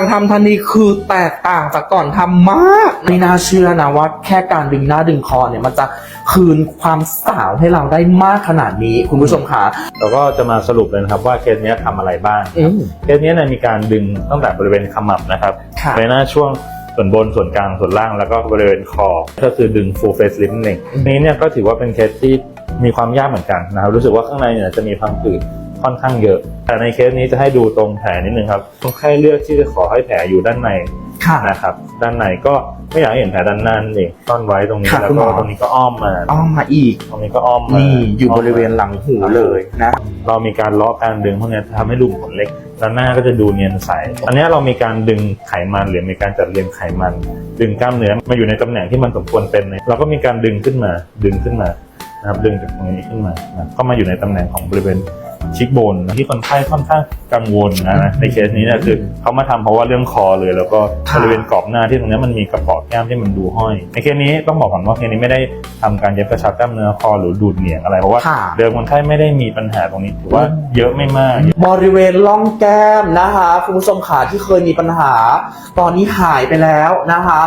การทำทันทีคือแตกต่างจากก่อนทำมากไม่น่าเชื่อนะว่าแค่การดึงหน้าดึงคอเนี่ยมันจะคืนความสาวให้เราได้มากขนาดนี้คุณผู้ชมคะเราก็จะมาสรุปเลยนะครับว่าเคสเนี้ยทำอะไรบ้างอืม เคสเนี้ยเนี่ยมีการดึงตั้งแต่บริเวณขมับนะครับค่ะ ใบหน้าช่วงส่วนบนส่วนกลางส่วนล่างแล้วก็บริเวณคอ ก็คือดึง full face lift นั่นเองอืมนี้เนี่ยก็ถือว่าเป็นเคสที่มีความยากเหมือนกันนะครับรู้สึกว่าข้างในเนี่ยจะมีพังผืด ค่อนข้างเยอะ แต่ในเคสนี้จะให้ดูตรงแผลนิดนึงครับคนไข้เลือกที่จะขอให้แผลอยู่ด้านในค่ะ นะครับ ด้านในก็ไม่อยากให้เห็นแผลด้านหน้านั่นเองซ่อนไว้ตรงนี้ค่ะแล้วคุณหมก็อ ตรงนี้ก็อ้อมมา อ้อมมาอีก ตรงนี้ก็อ้อมมานี่อยู่มบริเวณหลังหูเลยนะ เรามีการล้อการดึงพวกเนี้ยทำให้รูขุมขนเล็กด้านหน้าก็จะดูเนียนใสอันเนี้ยเรามีการดึงไขมันหรือมีการจัดเรียงไขมัน ดึงกล้ามเนื้อมาอยู่ในตำแหน่งที่มันสมควรเป็นเนี่ยเราก็มีการดึงขึ้นมา ดึงขึ้นมานะครับดึงจากตรงนี้ขึ้นมานะครับก็มาอยู่ในตำแหน่งของบริเวณ ชิคโบนที่คนไข้ค่อนข้างกังวลนะนะในเคสนี้เนี่ยคือเขามาทำเพราะว่าเรื่องคอเลย แล้วก็ค่ะบริเวณกรอบหน้าที่ตรงเนี้ยมันมีกระเป๋อแก้มที่มันดูห้อย ในเคสนี้ต้องบอกก่อนว่าเคสนี้ไม่ได้ทำการเย็บกระชับกล้ามเนื้อคอหรือดูดเหนียงอะไรเพราะว่าค่ะเดิมคนไข้ไม่ได้มีปัญหาตรงนี้ถือว่าเยอะไม่มาก บริเวณร่องแก้มนะคะคุณผู้ชมขาที่เคยมีปัญหา ตอนนี้หายไปแล้วนะคะ